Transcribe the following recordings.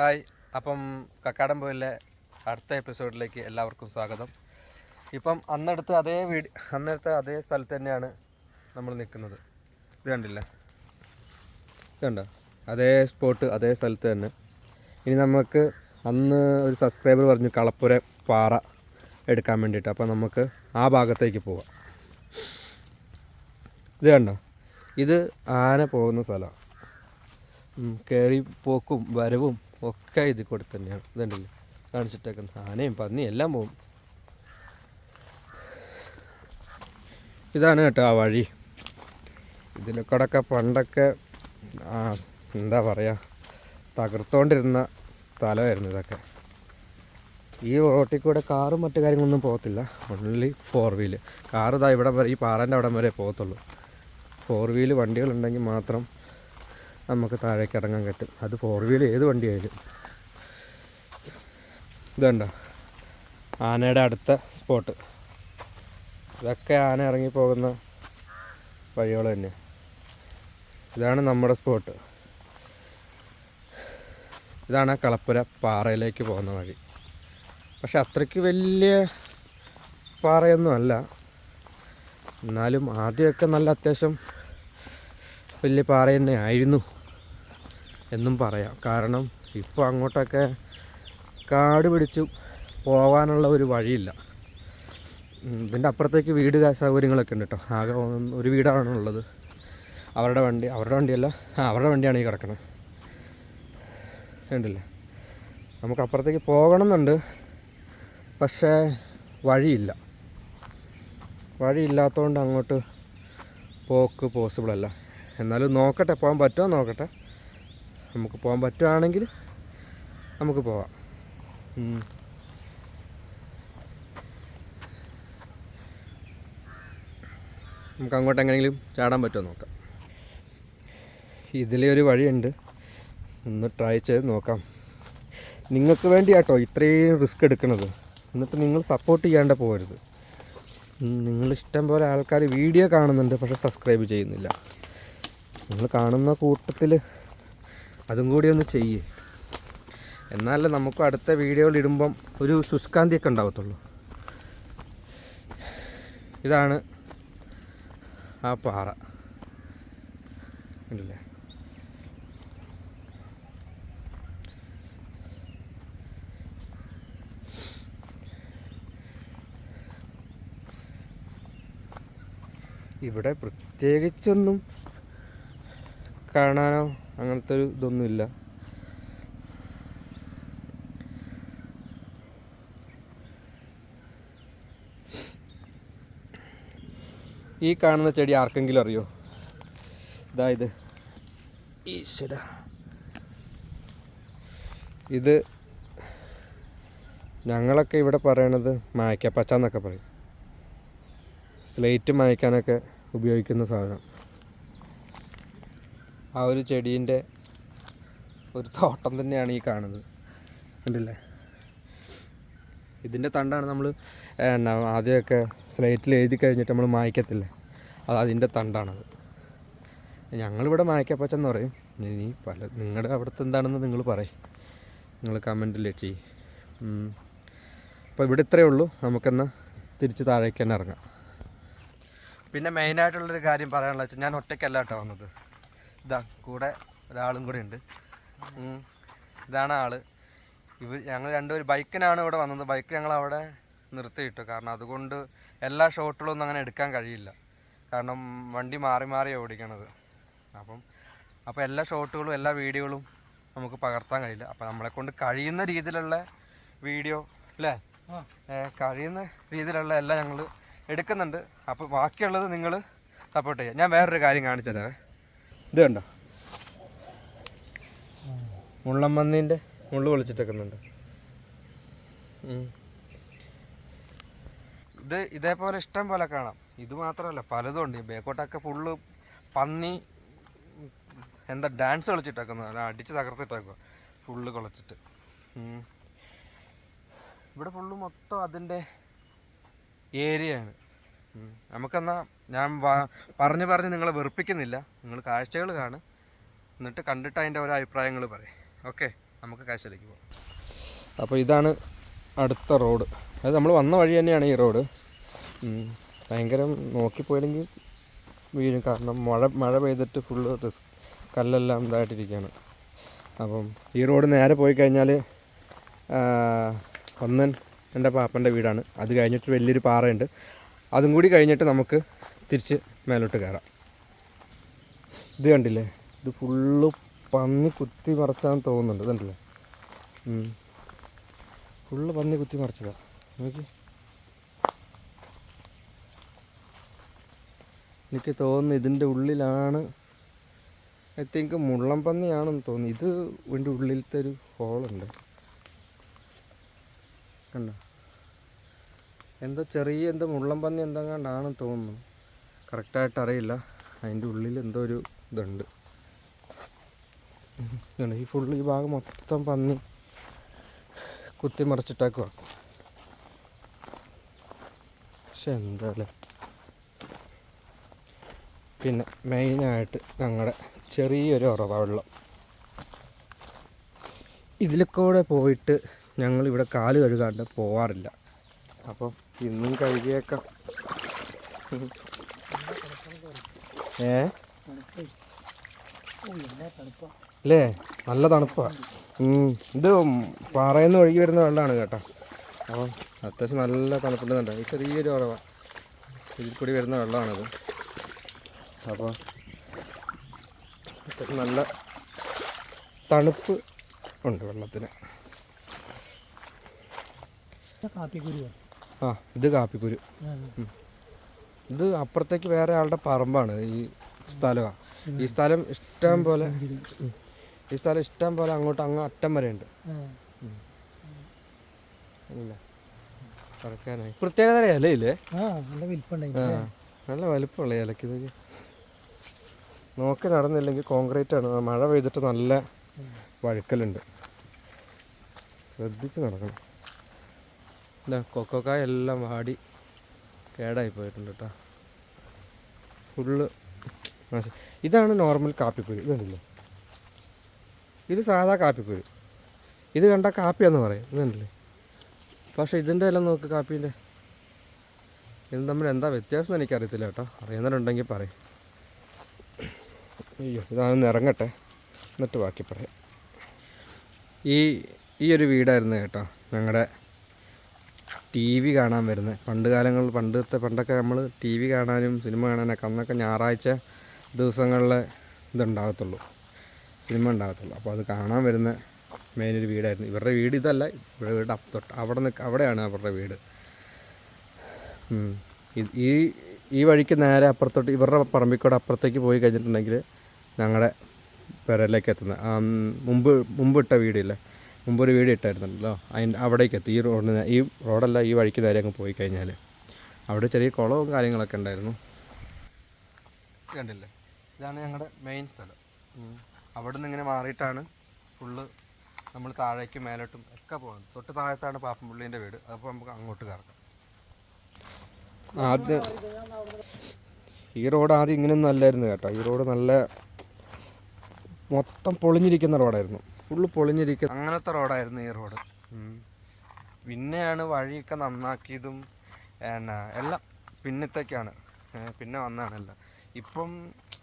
Hi. അപ്പം കക്കാടംപോയിലെ അടുത്ത എപ്പിസോഡിലേക്ക് എല്ലാവർക്കും സ്വാഗതം. ഇപ്പം അന്നെടുത്ത് അതേ വീട് അന്നെടുത്ത അതേ സ്ഥലത്ത് തന്നെയാണ് നമ്മൾ നിൽക്കുന്നത്. ഇത് കണ്ടില്ലേ? കണ്ടോ? അതേ സ്പോട്ട് അതേ സ്ഥലത്ത് തന്നെ. ഇനി നമുക്ക് അന്ന് ഒരു സബ്സ്ക്രൈബർ പറഞ്ഞു കളപ്പുര പാറ എടുക്കാൻ വേണ്ടിയിട്ട്. അപ്പോൾ നമുക്ക് ആ ഭാഗത്തേക്ക് പോവാം. ഇത് കണ്ടോ? ഇത് ആന പോകുന്ന സ്ഥലമാണ്. കയറി പോക്കും വരവും ഒക്കെ ഇത് കൂടെ തന്നെയാണ്. ഇതുണ്ടല്ലോ. കാണിച്ചിട്ടൊക്കെ ആനയും പന്നി എല്ലാം പോകും ഇതാണ് കേട്ടോ ആ വഴി. ഇതിലൊക്കെ പണ്ടൊക്കെ എന്താ പറയുക തകർത്തോണ്ടിരുന്ന സ്ഥലമായിരുന്നു ഇതൊക്കെ. ഈ റോട്ടിൽ കൂടെ കാറും മറ്റു കാര്യങ്ങളൊന്നും പോകത്തില്ല. ഓൺലി ഫോർ വീൽ കാറ് ഇതാ ഇവിടെ വരെ ഈ പാറന്റെ അവിടം വരെ പോകത്തുള്ളൂ. ഫോർ വീൽ വണ്ടികളുണ്ടെങ്കിൽ മാത്രം നമുക്ക് താഴേക്ക് ഇറങ്ങാൻ കിട്ടും അത് ഫോർ വീൽ ഏത് വണ്ടിയായാലും. ഇതുണ്ടോ ആനയുടെ അടുത്ത സ്പോട്ട് ഇതൊക്കെ ആന ഇറങ്ങിപ്പോകുന്ന വഴികൾ തന്നെ ഇതാണ് നമ്മുടെ സ്പോട്ട് ഇതാണ് കളപ്പുര പാറയിലേക്ക് പോകുന്ന വഴി. പക്ഷെ അത്രയ്ക്ക് വലിയ പാറയൊന്നുമല്ല എന്നാലും ആദ്യമൊക്കെ നല്ല അത്യാവശ്യം വലിയ പാറ തന്നെ ആയിരുന്നു. എന്നും പറയാം. കാരണം ഇപ്പോൾ അങ്ങോട്ടൊക്കെ കാട് പിടിച്ചു പോകാനുള്ള ഒരു വഴിയില്ല. ഇതിന്റെ അപ്പുറത്തേക്ക് വീട് സൗകര്യങ്ങളൊക്കെ ഉണ്ട് കേട്ടോ ആകെ ഒരു വീടാണ് ഉള്ളത്. അവരുടെ വണ്ടി അവരുടെ വണ്ടിയല്ല അവരുടെ വണ്ടിയാണ് ഈ കിടക്കുന്നത് ഉണ്ടല്ലേ നമുക്ക് അപ്പുറത്തേക്ക് പോകണം എന്നുണ്ട് പക്ഷേ വഴിയില്ല. വഴിയില്ലാത്തതുകൊണ്ട് അങ്ങോട്ട് പോക്ക് പോസിബിൾ അല്ല. എന്നാലും നോക്കട്ടെ പോകാൻ പറ്റുമോ നോക്കട്ടെ. നമുക്ക് പോകാൻ പറ്റുവാണെങ്കിൽ നമുക്ക് പോവാം. നമുക്ക് അങ്ങോട്ട് എങ്ങനെയെങ്കിലും ചാടാൻ പറ്റുമോ നോക്കാം. ഇതിലെ ഒരു വഴിയുണ്ട്. ഒന്ന് ട്രൈ ചെയ്ത് നോക്കാം. നിങ്ങൾക്ക് വേണ്ടി കേട്ടോ ഇത്രയും റിസ്ക് എടുക്കണത്. എന്നിട്ട് നിങ്ങൾ സപ്പോർട്ട് ചെയ്യാണ്ട് പോകരുത്. നിങ്ങൾ ഇഷ്ടം പോലെ ആൾക്കാർ വീഡിയോ കാണുന്നുണ്ട് പക്ഷെ സബ്സ്ക്രൈബ് ചെയ്യുന്നില്ല. നിങ്ങൾ കാണുന്ന കൂട്ടത്തിൽ അതും കൂടി ഒന്ന് ചെയ്യേ. എന്നാലേ നമുക്ക് അടുത്ത വീഡിയോയിൽ ഇടുമ്പം ഒരു ശുഷ്കാന്തിയൊക്കെ ഉണ്ടാകത്തുള്ളൂ ഇതാണ് ആ പാറ. ഉണ്ടല്ലേ ഇവിടെ പ്രത്യേകിച്ചൊന്നും കാണാനോ അങ്ങനത്തെ ഒരു ഇതൊന്നുമില്ല ഈ കാണുന്ന ചെടി ആർക്കെങ്കിലും അറിയോ? ഇതാ ഇത്. ഈശ്വര. ഇത് ഞങ്ങളൊക്കെ ഇവിടെ പറയണത് മായ്ക്കപ്പച്ച എന്നൊക്കെ പറയും. സ്ലേറ്റ് മായ്ക്കാനൊക്കെ ഉപയോഗിക്കുന്ന സാധനം. ആ ഒരു ചെടീന്റെ ഒരു തോട്ടം തന്നെയാണ് ഈ കാണുന്നത്. കണ്ടില്ലേ? ഇതിന്റെ തണ്ടാണ് നമ്മൾ എന്നാ ആദ്യമൊക്കെ സ്ലേറ്റിൽ എഴുതി കഴിഞ്ഞിട്ട് നമ്മൾ മായ്ക്കത്തില്ലേ? അത് അതിന്റെ തണ്ടാണത്. ഞങ്ങളിവിടെ മായ്ക്കപ്പച്ചെന്ന് പറയും. ഇനി പല നിങ്ങളുടെ അവിടുത്തെ എന്താണെന്ന് നിങ്ങൾ പറയും. നിങ്ങൾ കമന്റിൽ ചെയ്യും അപ്പോൾ ഇവിടെ ഇത്രയേ ഉള്ളൂ. നമുക്കെന്നാൽ തിരിച്ച് താഴേക്ക് തന്നെ ഇറങ്ങാം. പിന്നെ മെയിനായിട്ടുള്ളൊരു കാര്യം പറയാനുള്ള വെച്ചാൽ ഞാൻ ഒറ്റയ്ക്കല്ല കേട്ടോ വന്നത്. ഇതാ കൂടെ ഒരാളും കൂടെ ഉണ്ട്. ഇതാണ് ആൾ. ഇവർ ഞങ്ങൾ രണ്ടുപേർ ബൈക്കിനാണ് ഇവിടെ വന്നത്. ബൈക്ക് ഞങ്ങൾ അവിടെ നിർത്തിയിട്ടു. കാരണം അതുകൊണ്ട് എല്ലാ ഷോട്ടുകളും ഒന്നും അങ്ങനെ എടുക്കാൻ കഴിയില്ല. കാരണം വണ്ടി മാറി മാറി ഓടിക്കണത്. അപ്പം അപ്പോൾ എല്ലാ ഷോട്ടുകളും എല്ലാ വീഡിയോകളും നമുക്ക് പകർത്താൻ കഴിയില്ല. അപ്പോൾ നമ്മളെ കൊണ്ട് കഴിയുന്ന രീതിയിലുള്ള വീഡിയോ അല്ലേ? കഴിയുന്ന രീതിയിലുള്ള എല്ലാം ഞങ്ങൾ എടുക്കുന്നുണ്ട്. അപ്പോൾ ബാക്കിയുള്ളത് നിങ്ങൾ സപ്പോർട്ട് ചെയ്യുക. ഞാൻ വേറൊരു കാര്യം കാണിച്ചു തരാവേ ഇത് കണ്ടോ? മുള്ളമ്മന്നീന്റെ മുള്ളു പൊളിച്ചിട്ടേക്കുന്നുണ്ട്. ഇത് ഇതേപോലെ ഇഷ്ടം പോലെ കാണാം. ഇത് മാത്രമല്ല പലതും ഉണ്ട്. ബേക്കോട്ടൊക്കെ ഫുള്ള് പന്നി എന്താ ഡാൻസ് കളിച്ചിട്ടേക്കുന്നത് അല്ല അടിച്ച് തകർത്തിട്ടേക്കുക ഫുള്ള് കളിച്ചിട്ട്. ഇവിടെ ഫുള്ള് മൊത്തം അതിന്റെ ഏരിയയാണ്. നമുക്കെന്നാ ഞാൻ പറഞ്ഞു പറഞ്ഞ് നിങ്ങളെ വെറുപ്പിക്കുന്നില്ല. നിങ്ങൾ കാഴ്ചകൾ കാണും. എന്നിട്ട് കണ്ടിട്ട് അതിന്റെ ഓരോ അഭിപ്രായങ്ങൾ പറയും. ഓക്കെ നമുക്ക് കാഴ്ചയിലേക്ക് പോകാം. അപ്പോൾ ഇതാണ് അടുത്ത റോഡ്. അതായത് നമ്മൾ വന്ന വഴി തന്നെയാണ് ഈ റോഡ്. ഭയങ്കര നോക്കിപ്പോയില്ലെങ്കിൽ വീഴും. കാരണം മഴ മഴ പെയ്തിട്ട് ഫുള്ള് റിസ്ക് കല്ലെല്ലാം ഇതായിട്ടിരിക്കുകയാണ്. അപ്പം ഈ റോഡ് നേരെ പോയി കഴിഞ്ഞാൽ ഒന്നൻ എന്റെ പാപ്പന്റെ വീടാണ്. അത് കഴിഞ്ഞിട്ട് വലിയൊരു പാറയുണ്ട്. അതും കൂടി കഴിഞ്ഞിട്ട് നമുക്ക് തിരിച്ച് മേലോട്ട് കയറാം. ഇത് കണ്ടില്ലേ? ഇത് ഫുള്ള് പന്നി കുത്തി മറച്ചാന്ന് തോന്നുന്നുണ്ട്. കണ്ടില്ലേ. ഫുള്ള് പന്നി കുത്തി മറിച്ചതാ. നോക്കി. എനിക്ക് തോന്നുന്നു ഇതിന്റെ ഉള്ളിലാണ് ഐ തിങ്ക് മുള്ളം പന്നിയാണെന്ന് തോന്നുന്നു. ഇത് ഇതിന്റെ ഉള്ളിലത്തെ ഒരു ഹോളുണ്ട് കണ്ടോ? എന്തോ ചെറിയ എന്തോ മുള്ളം പന്നി എന്തെങ്ങാണ്ടാണെന്ന് തോന്നുന്നു. കറക്റ്റായിട്ട് അറിയില്ല. അതിന്റെ ഉള്ളിൽ എന്തോ ഒരു ഇതുണ്ട്. ഈ ഫുൾ ഈ ഭാഗം മൊത്തം പന്നി കുത്തി മറിച്ചിട്ടേക്കുക പക്ഷെ എന്താ അല്ലേ പിന്നെ മെയിനായിട്ട് ഞങ്ങളുടെ ചെറിയൊരു ഉറവ വെള്ളം. ഇതിലൊക്കെ കൂടെ പോയിട്ട് ഞങ്ങൾ ഇവിടെ കാൽ കഴുകാണ്ട് പോവാറില്ല. അപ്പം ഇന്നും കഴുകിയേക്കാം. ഏ? അല്ലേ നല്ല തണുപ്പാണ് ഇത് പാറയിൽ ഒഴുകി വരുന്ന വെള്ളമാണ് കേട്ടോ. അപ്പം അത്യാവശ്യം നല്ല തണുപ്പുണ്ടെന്നുണ്ട് ഈ ചെറിയൊരു ഉറവാണ് ഇതിൽ കൂടി വരുന്ന വെള്ളമാണിത് അപ്പോൾ നല്ല തണുപ്പ് ഉണ്ട് വെള്ളത്തിന്. കാപ്പിക്കുരുവോ ആ ഇത് കാപ്പിക്കുരു. ഇത് അപ്പുറത്തേക്ക് വേറെ ആളുടെ പറമ്പാണ് ഈ സ്ഥലമാണ് ഈ സ്ഥലം ഇഷ്ടം പോലെ ഈ സ്ഥലം ഇഷ്ടം പോലെ അങ്ങോട്ട് അങ്ങ് അറ്റം വരെ ഉണ്ട്. പ്രത്യേകത ഇലയില്ലേ? നല്ല വലിപ്പമുള്ള ഇലക്ക് ഇതൊക്കെ നോക്കി നടന്നില്ലെങ്കിൽ കോൺക്രീറ്റ് ആണ് മഴ പെയ്തിട്ട് നല്ല വഴുക്കലുണ്ട്. ശ്രദ്ധിച്ച് നടക്കണം. ഇല്ല കൊക്കോക്കായ എല്ലാം വാടി. കേടായി പോയിട്ടുണ്ട് കേട്ടോ ഫുള്ള് ഇതാണ് നോർമൽ കാപ്പിക്കുരു. ഇത് കണ്ടില്ലേ? ഇത് സാധാ കാപ്പിക്കുരു. ഇത് കണ്ട കാപ്പിയാന്ന് പറയും. ഇത് കണ്ടില്ലേ? പക്ഷേ ഇതിന്റെ എല്ലാം നോക്ക് കാപ്പീന്റെ ഇത് തമ്മിൽ എന്താ വ്യത്യാസം എനിക്കറിയത്തില്ല കേട്ടോ. അറിയുന്നവരുണ്ടെങ്കിൽ പറയും. അയ്യോ ഇതാണെന്ന് ഇറങ്ങട്ടെ. എന്നിട്ട് ബാക്കി പറയാം. ഈ ഈ ഒരു വീടായിരുന്നു കേട്ടോ ഞങ്ങളുടെ ടി വി കാണാൻ വരുന്നത്. പണ്ട് കാലങ്ങളിൽ പണ്ടത്തെ പണ്ടൊക്കെ നമ്മൾ ടി വി കാണാനും സിനിമ കാണാനൊക്കെ അന്നൊക്കെ ഞായറാഴ്ച ദിവസങ്ങളിലെ ഇതുണ്ടാകത്തുള്ളൂ. സിനിമ ഉണ്ടാകത്തുള്ളൂ. അപ്പോൾ അത് കാണാൻ വരുന്ന മെയിനൊരു വീടായിരുന്നു. ഇവരുടെ വീട് ഇതല്ല. ഇവരുടെ വീട് തൊട്ട് അവിടെ നിൽക്കുക അവിടെയാണ് അവരുടെ വീട്. ഈ ഈ വഴിക്ക് നേരെ അപ്പുറത്തോട്ട് ഇവരുടെ പറമ്പിക്കൂടെ അപ്പുറത്തേക്ക് പോയി കഴിഞ്ഞിട്ടുണ്ടെങ്കിൽ ഞങ്ങളുടെ പെരയിലേക്ക് എത്തുന്നത് മുമ്പ് മുമ്പിട്ട വീടില്ലേ? മുമ്പ് ഒരു വീട് ഇട്ടായിരുന്നല്ലോ. അതിന്റെ അവിടേക്ക് എത്തി. ഈ റോഡിന് ഈ റോഡല്ല ഈ വഴിക്ക് നേരെ അങ്ങ് പോയി കഴിഞ്ഞാൽ അവിടെ ചെറിയ കുളവും കാര്യങ്ങളൊക്കെ ഉണ്ടായിരുന്നു. കണ്ടില്ലേ? ഇതാണ് ഞങ്ങളുടെ മെയിൻ സ്ഥലം. അവിടെ നിന്ന് ഇങ്ങനെ മാറിയിട്ടാണ് ഫുള്ള് നമ്മൾ താഴേക്കും മേലോട്ടും ഒക്കെ പോകുന്നത് തൊട്ട് താഴത്താണ് പാപ്പൻപുള്ളീന്റെ വീട്. അപ്പോൾ നമുക്ക് അങ്ങോട്ട് കറക്കാം ആദ്യം ഈ റോഡ് ആദ്യം ഇങ്ങനെയൊന്നും അല്ലായിരുന്നു കേട്ടോ. ഈ റോഡ് നല്ല മൊത്തം പൊളിഞ്ഞിരിക്കുന്ന റോഡായിരുന്നു. ഫുള്ള് പൊളിഞ്ഞിരിക്കുക അങ്ങനത്തെ റോഡായിരുന്നു ഈ റോഡ്. പിന്നെയാണ് വഴിയൊക്കെ നന്നാക്കിയതും എന്നാ എല്ലാം പിന്നത്തേക്കാണ്. പിന്നെ വന്നതാണ് എല്ലാം. ഇപ്പം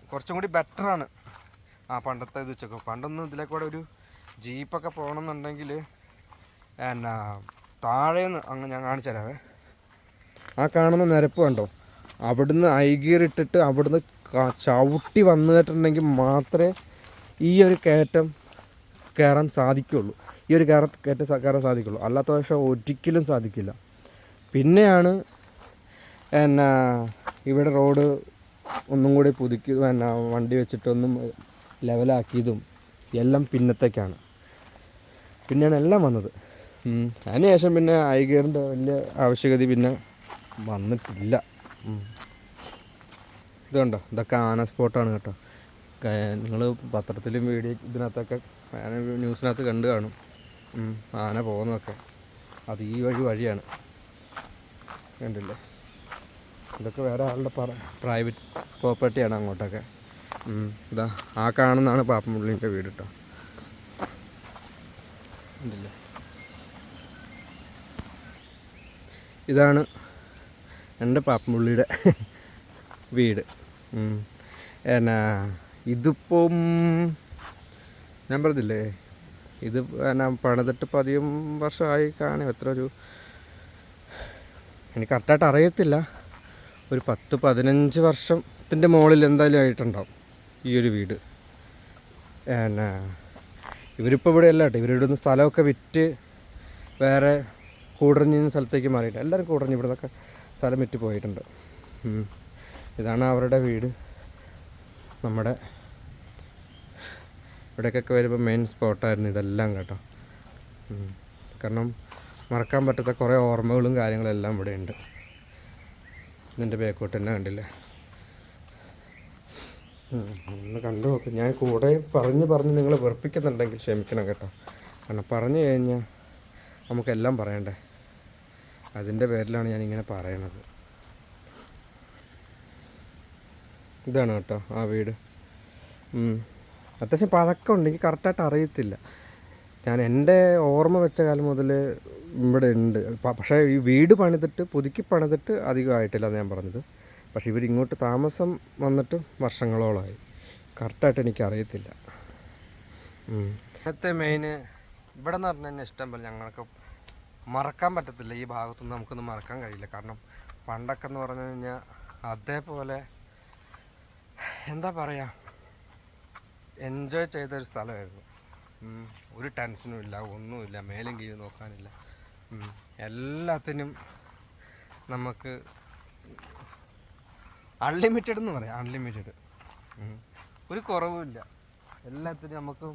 കുറച്ചും കൂടി ബെറ്ററാണ് ആ പണ്ടത്തെ ഇത് വെച്ചൊക്കെ പണ്ടൊന്നും ഇതിലേക്കൂടെ കൂടെ ഒരു ജീപ്പൊക്കെ പോകണമെന്നുണ്ടെങ്കിൽ എന്നാ താഴേന്ന് അങ്ങ് ഞാൻ കാണിച്ചു തരാവേ. ആ കാണുന്ന നിരപ്പ് കണ്ടോ? അവിടുന്ന് ഐഗീറിട്ടിട്ട് അവിടുന്ന് ചവിട്ടി വന്നിട്ടുണ്ടെങ്കിൽ മാത്രമേ ഈ ഒരു കയറ്റം കയറാൻ സാധിക്കുള്ളൂ. ഈ ഒരു കയറ കയറ്റം കയറാൻ സാധിക്കുള്ളൂ. അല്ലാത്ത പക്ഷം ഒരിക്കലും സാധിക്കില്ല. പിന്നെയാണ് എന്നാ ഇവിടെ റോഡ് ഒന്നും കൂടി പുതുക്കി എന്നാ വണ്ടി വെച്ചിട്ടൊന്നും ലെവലാക്കിയതും എല്ലാം പിന്നത്തേക്കാണ്. പിന്നെയാണ് എല്ലാം വന്നത്. അതിനുശേഷം പിന്നെ ഐഗറിന്റെ വലിയ ആവശ്യകത പിന്നെ വന്നിട്ടില്ല. ഇതുണ്ടോ ഇതൊക്കെ ആന സ്പോട്ടാണ് കേട്ടോ. നിങ്ങൾ പത്രത്തിലും വീഡിയോ ഇതിനകത്തൊക്കെ ആന ന്യൂസിനകത്ത് കണ്ടു കാണും. ആന പോകുന്നതൊക്കെ. അത് ഈ വഴി വഴിയാണ്. കണ്ടില്ലേ? ഇതൊക്കെ വേറെ ആളുടെ പറ പ്രൈവറ്റ് പ്രോപ്പർട്ടിയാണ് അങ്ങോട്ടൊക്കെ. ഇതാ ആ കാണുന്നതാണ് പാപ്പമുള്ളിന്റെ വീട് കേട്ടോ ഉണ്ടല്ലേ ഇതാണ് എന്റെ പാപ്പുള്ളിയുടെ വീട്. എന്നാ ഇതിപ്പം ഞാൻ പറഞ്ഞില്ലേ ഇത് എന്നാ പണിതിട്ട് പതിയും വർഷമായി കാണും. എത്ര ഒരു എനിക്ക് കറക്റ്റായിട്ട് അറിയത്തില്ല. ഒരു പത്ത് പതിനഞ്ച് വർഷത്തിന്റെ മുകളിൽ എന്തായാലും ആയിട്ടുണ്ടാവും ഈ ഒരു വീട്. എന്നാ ഇവരിപ്പോൾ ഇവിടെ അല്ല കേട്ടോ. ഇവരിവിടുന്ന് സ്ഥലമൊക്കെ വിറ്റ് വേറെ കൂടറിഞ്ഞ സ്ഥലത്തേക്ക് മാറിയിട്ട് എല്ലാവരും കൂടറിഞ്ഞ് ഇവിടെ നിന്നൊക്കെ സ്ഥലം വിറ്റ് പോയിട്ടുണ്ട്. ഇതാണ് അവരുടെ വീട്. നമ്മുടെ ഇവിടേക്കൊക്കെ വരുമ്പോൾ മെയിൻ സ്പോട്ടായിരുന്നു ഇതെല്ലാം കേട്ടോ. കാരണം മറക്കാൻ പറ്റാത്ത കുറേ ഓർമ്മകളും കാര്യങ്ങളെല്ലാം ഇവിടെ ഉണ്ട്. ഇതിന്റെ ബേക്കോട്ട് തന്നെ കണ്ടില്ലേ? ഒന്ന് കണ്ടു നോക്ക്. ഞാൻ കൂടെ പറഞ്ഞ് പറഞ്ഞ് നിങ്ങൾ വെറുപ്പിക്കുന്നുണ്ടെങ്കിൽ ക്ഷമിക്കണം കേട്ടോ. കാരണം പറഞ്ഞു കഴിഞ്ഞാൽ നമുക്കെല്ലാം പറയണ്ടേ? അതിന്റെ പേരിലാണ് ഞാനിങ്ങനെ പറയണത്. ഇതാണ് കേട്ടോ ആ വീട്. അത്യാവശ്യം പഴക്കമുണ്ട് എനിക്ക് കറക്റ്റായിട്ട് അറിയത്തില്ല ഞാൻ എന്റെ ഓർമ്മ വെച്ച കാലം മുതൽ ഇവിടെ ഉണ്ട്. പക്ഷേ ഈ വീട് പണിതിട്ട് പുതുക്കി പണിതിട്ട് അധികമായിട്ടില്ല എന്ന് ഞാൻ പറഞ്ഞത്. പക്ഷേ ഇവർ ഇങ്ങോട്ട് താമസം വന്നിട്ട് വർഷങ്ങളോളമായി കറക്റ്റായിട്ട് എനിക്ക് അറിയത്തില്ല. ഇന്നത്തെ മെയിന് ഇവിടെ നിന്ന് പറഞ്ഞു ഇഷ്ടം പോലെ ഞങ്ങൾക്ക് മറക്കാൻ പറ്റത്തില്ല. ഈ ഭാഗത്തുനിന്ന് നമുക്കൊന്നും മറക്കാൻ കഴിയില്ല. കാരണം പണ്ടൊക്കെ എന്ന് പറഞ്ഞു കഴിഞ്ഞാൽ അതേപോലെ എന്താ പറയുക എൻജോയ് ചെയ്ത ഒരു സ്ഥലമായിരുന്നു. ഒരു ടെൻഷനും ഇല്ല ഒന്നുമില്ല മേലും കീഴും നോക്കാനില്ല. എല്ലാത്തിനും നമുക്ക് അൺലിമിറ്റഡ് എന്ന് പറയാം അൺലിമിറ്റഡ് ഒരു കുറവുമില്ല എല്ലാത്തിനും നമുക്ക്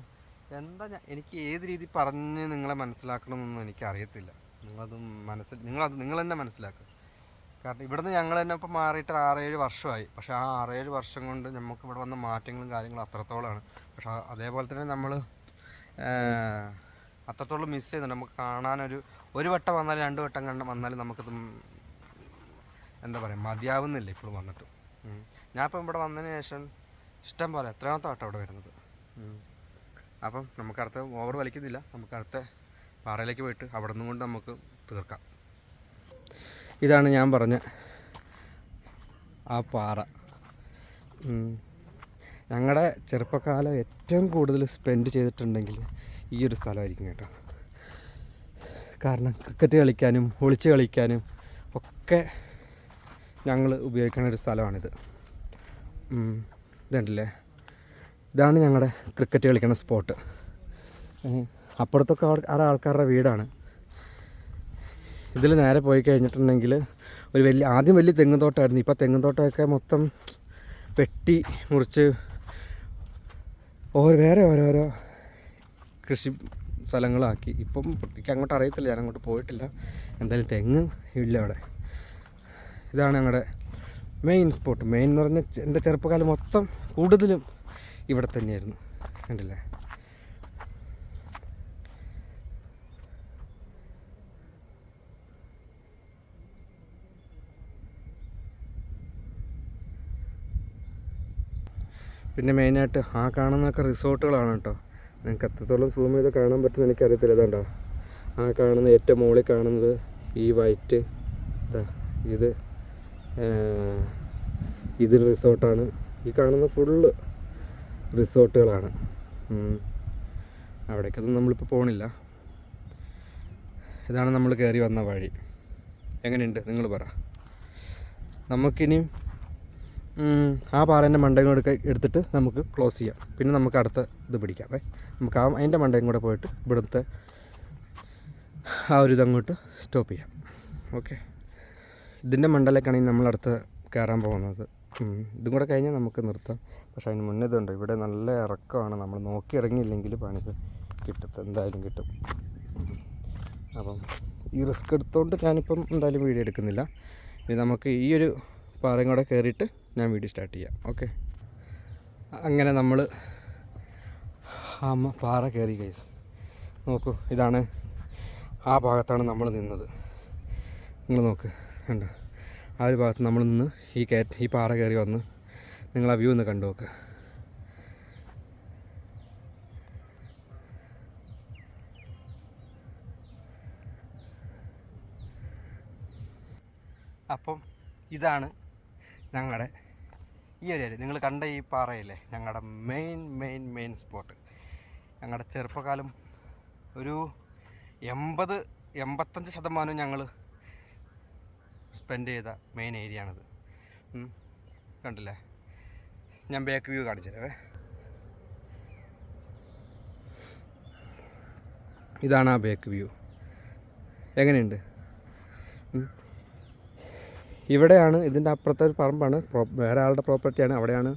എന്താ ഞാൻ എനിക്ക് ഏത് രീതി പറഞ്ഞ് നിങ്ങളെ മനസ്സിലാക്കണമെന്നൊന്നും എനിക്കറിയത്തില്ല നിങ്ങളത് മനസ്സിൽ നിങ്ങളത് നിങ്ങൾ തന്നെ മനസ്സിലാക്കുക കാരണം ഇവിടുന്ന് ഞങ്ങൾ തന്നെ ഇപ്പോൾ മാറിയിട്ട് ആറേഴ് വർഷമായി. പക്ഷേ ആ ആറേഴ് വർഷം കൊണ്ട് നമുക്ക് ഇവിടെ വന്ന മാറ്റങ്ങളും കാര്യങ്ങളും അത്രത്തോളമാണ്. പക്ഷേ അതേപോലെ തന്നെ നമ്മൾ അത്രത്തോളം മിസ് ചെയ്യുന്നുണ്ട്. നമുക്ക് കാണാനൊരു ഒരു വട്ടം വന്നാൽ രണ്ട് വട്ടം കണ്ട് വന്നാലും നമുക്കത് എന്താ പറയുക മതിയാവുന്നില്ല ഇപ്പോഴും വന്നിട്ട്. ഞാനിപ്പോൾ ഇവിടെ വന്നതിന് ശേഷം ഇഷ്ടം പോലെ എത്രാമത്തെ വട്ടം അവിടെ വരുന്നത്. അപ്പം നമുക്ക് അടുത്ത ഓവർ വലിക്കുന്നില്ല. നമുക്ക് അടുത്ത പാറയിലേക്ക് പോയിട്ട് അവിടെ നിന്നും കൊണ്ട് നമുക്ക് തീർക്കാം. ഇതാണ് ഞാൻ പറഞ്ഞ ആ പാറ. ഞങ്ങളുടെ ചെറുപ്പക്കാലം ഏറ്റവും കൂടുതൽ സ്പെൻഡ് ചെയ്തിട്ടുണ്ടെങ്കിൽ ഈ ഒരു സ്ഥലമായിരിക്കും കേട്ടോ. കാരണം ക്രിക്കറ്റ് കളിക്കാനും ഒളിച്ച് കളിക്കാനും ഒക്കെ ഞങ്ങൾ ഉപയോഗിക്കുന്ന ഒരു സ്ഥലമാണിത്. ഇതുണ്ടല്ലേ? ഇതാണ് ഞങ്ങളുടെ ക്രിക്കറ്റ് കളിക്കുന്ന സ്പോട്ട് അപ്പുറത്തൊക്കെ ആൾ- ആൾക്കാരുടെ വീടാണ്. ഇതിൽ നേരെ പോയി കഴിഞ്ഞിട്ടുണ്ടെങ്കിൽ ഒരു വലിയ ആദ്യം വലിയ തെങ്ങും തോട്ടമായിരുന്നു ഇപ്പോൾ തെങ്ങും തോട്ടമൊക്കെ മൊത്തം വെട്ടി മുറിച്ച് ഓരോ വേറെ ഓരോരോ കൃഷി സ്ഥലങ്ങളാക്കി. ഇപ്പം എനിക്ക് അങ്ങോട്ട് അറിയത്തില്ല ഞാൻ അങ്ങോട്ട് പോയിട്ടില്ല. എന്തായാലും തെങ്ങ് ഇല്ല അവിടെ. ഇതാണ് ഞങ്ങളുടെ മെയിൻ സ്പോട്ട് മെയിൻ എന്ന് പറഞ്ഞാൽ എന്റെ ചെറുപ്പകാലം മൊത്തം കൂടുതലും ഇവിടെ തന്നെയായിരുന്നു. കണ്ടില്ലേ? പിന്നെ മെയിനായിട്ട് ആ കാണുന്നതൊക്കെ റിസോർട്ടുകളാണ് കേട്ടോ. നിങ്ങൾക്ക് എത്രത്തോളം സൂം ചെയ്ത് കാണാൻ പറ്റുമെന്ന് എനിക്കറിയത്തില്ല. ഇതാണ്ടോ? ആ കാണുന്ന ഏറ്റവും മുകളിൽ കാണുന്നത് ഈ വൈറ്റ് ഇതാ ഇത് ഇതിൽ ഇത് റിസോർട്ടാണ്. ഈ കാണുന്ന ഫുള്ള് റിസോർട്ടുകളാണ്. അവിടേക്കൊന്നും നമ്മളിപ്പോൾ പോകണില്ല ഇതാണ് നമ്മൾ കയറി വന്ന വഴി. എങ്ങനെയുണ്ട്? നിങ്ങൾ പറ. നമുക്കിനിയും ആ പാറേന്റെ മണ്ടയും കൂടെ എടുത്തിട്ട് നമുക്ക് ക്ലോസ് ചെയ്യാം. പിന്നെ നമുക്ക് അടുത്ത ഇത് പിടിക്കാം നമുക്ക് ആ അതിന്റെ മണ്ടയും കൂടെ പോയിട്ട് ഇവിടുത്തെ ആ ഒരു ഇതങ്ങോട്ട് സ്റ്റോപ്പ് ചെയ്യാം. ഓക്കെ ഇതിന്റെ മണ്ടയിലേക്കാണെങ്കിൽ നമ്മൾ അടുത്ത് കയറാൻ പോകുന്നത്. ഇതും കൂടെ കഴിഞ്ഞാൽ നമുക്ക് നിർത്താം. പക്ഷേ അതിന് മുന്നേ ഇതുണ്ട്. ഇവിടെ നല്ല ഇറക്കമാണ്. നമ്മൾ നോക്കി ഇറങ്ങിയില്ലെങ്കിൽ പണി കിട്ടും എന്തായാലും കിട്ടും. അപ്പം ഈ റിസ്ക് എടുത്തുകൊണ്ട് ഞാനിപ്പം എന്തായാലും വീഡിയോ എടുക്കുന്നില്ല. ഇനി നമുക്ക് ഈ ഒരു പാറയും കൂടെ കയറിയിട്ട് ഞാൻ വീഡിയോ സ്റ്റാർട്ട് ചെയ്യാം. ഓക്കെ? അങ്ങനെ നമ്മൾ അമ്മ പാറ കയറി കൈസ് നോക്കൂ ഇതാണ് ആ ഭാഗത്താണ് നമ്മൾ നിന്നത്. നിങ്ങൾ നോക്ക് കണ്ട? ആ ഒരു ഭാഗത്ത് നമ്മൾ നിന്ന് ഈ കയറ്റ ഈ പാറ കയറി വന്ന് നിങ്ങൾ ആ വ്യൂ ഒന്ന് കണ്ടു നോക്ക്. അപ്പം ഇതാണ് ഞങ്ങളുടെ ഈ ഒരു ഏരിയ നിങ്ങൾ കണ്ട ഈ പാറയില്ലേ ഞങ്ങളുടെ മെയിൻ മെയിൻ മെയിൻ സ്പോട്ട് ഞങ്ങളുടെ ചെറുപ്പകാലം ഒരു എൺപത് എൺപത്തഞ്ച് ശതമാനം ഞങ്ങൾ സ്പെൻഡ് ചെയ്ത മെയിൻ ഏരിയ ആണിത്. കണ്ടില്ലേ? ഞാൻ ബാക്ക് വ്യൂ കാണിച്ചു ഇതാണ് ആ ബാക്ക് വ്യൂ എങ്ങനെയുണ്ട്. ഇവിടെയാണ് ഇതിന്റെ അപ്പുറത്തെ ഒരു പറമ്പാണ്. വേറെ ആളുടെ പ്രോപ്പർട്ടിയാണ്. അവിടെയാണ്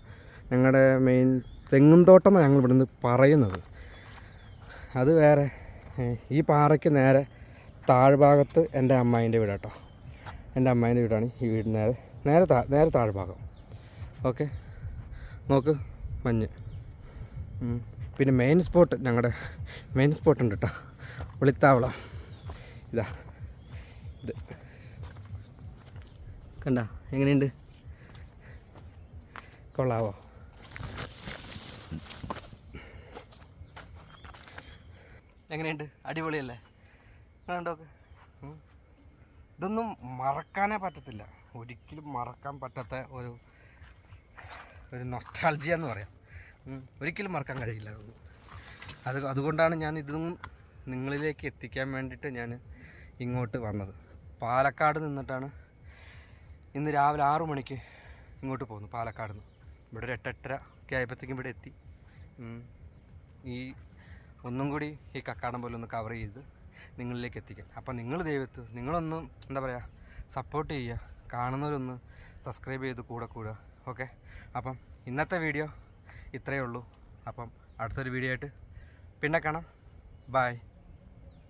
ഞങ്ങളുടെ മെയിൻ തെങ്ങും തോട്ടം എന്നാണ് ഞങ്ങൾ ഇവിടുന്ന് പറയുന്നത്. അത് വേറെ ഈ പാറയ്ക്ക് നേരെ താഴ്ഭാഗത്ത് എന്റെ അമ്മായിന്റെ വീട് കേട്ടോ എന്റെ അമ്മായിന്റെ വീടാണ് ഈ വീട് നേരെ നേരെ താ നേരെ താഴ്ഭാഗം. ഓക്കെ? നോക്ക് മഞ്ഞ്. പിന്നെ മെയിൻ സ്പോട്ട് ഞങ്ങളുടെ മെയിൻ സ്പോട്ട് ഉണ്ട് കേട്ടോ വെളിത്താവളം ഇതാ. ഇത്. കണ്ട എങ്ങനെയുണ്ട്? കൊള്ളാവോ? എങ്ങനെയുണ്ട്? അടിപൊളിയല്ലേ? കണ്ടോക്ക്. ഇതൊന്നും മറക്കാനേ പറ്റത്തില്ല. ഒരിക്കലും മറക്കാൻ പറ്റാത്ത ഒരു ഒരു നൊസ്റ്റാൾജിയ എന്ന് പറയാം. ഒരിക്കലും മറക്കാൻ കഴിയില്ല അതൊന്നും. അത് അതുകൊണ്ടാണ് ഞാൻ ഇതും നിങ്ങളിലേക്ക് എത്തിക്കാൻ വേണ്ടിയിട്ട് ഞാൻ ഇങ്ങോട്ട് വന്നത്. പാലക്കാട് നിന്നിട്ടാണ് ഇന്ന് രാവിലെ ആറു മണിക്ക് ഇങ്ങോട്ട് പോകുന്നു പാലക്കാട് നിന്ന് ഇവിടെ ഒരു എട്ടെട്ടര ഒക്കെ ആയപ്പോഴത്തേക്കും ഇവിടെ എത്തി. ഈ ഒന്നും കൂടി ഈ കക്കാടം പോലെ ഒന്ന് കവർ ചെയ്ത് നിങ്ങളിലേക്ക് എത്തിക്കാം അപ്പോൾ നിങ്ങൾ ദൈവത്ത് നിങ്ങളൊന്നും എന്താ പറയുക സപ്പോർട്ട് ചെയ്യുക. കാണുന്നവരൊന്ന് സബ്സ്ക്രൈബ് ചെയ്ത് കൂടെ കൂടുക ഓക്കെ അപ്പം ഇന്നത്തെ വീഡിയോ ഇത്രയേ ഉള്ളൂ. അപ്പം അടുത്തൊരു വീഡിയോ ആയിട്ട് പിന്നെ കാണാം. ബായ്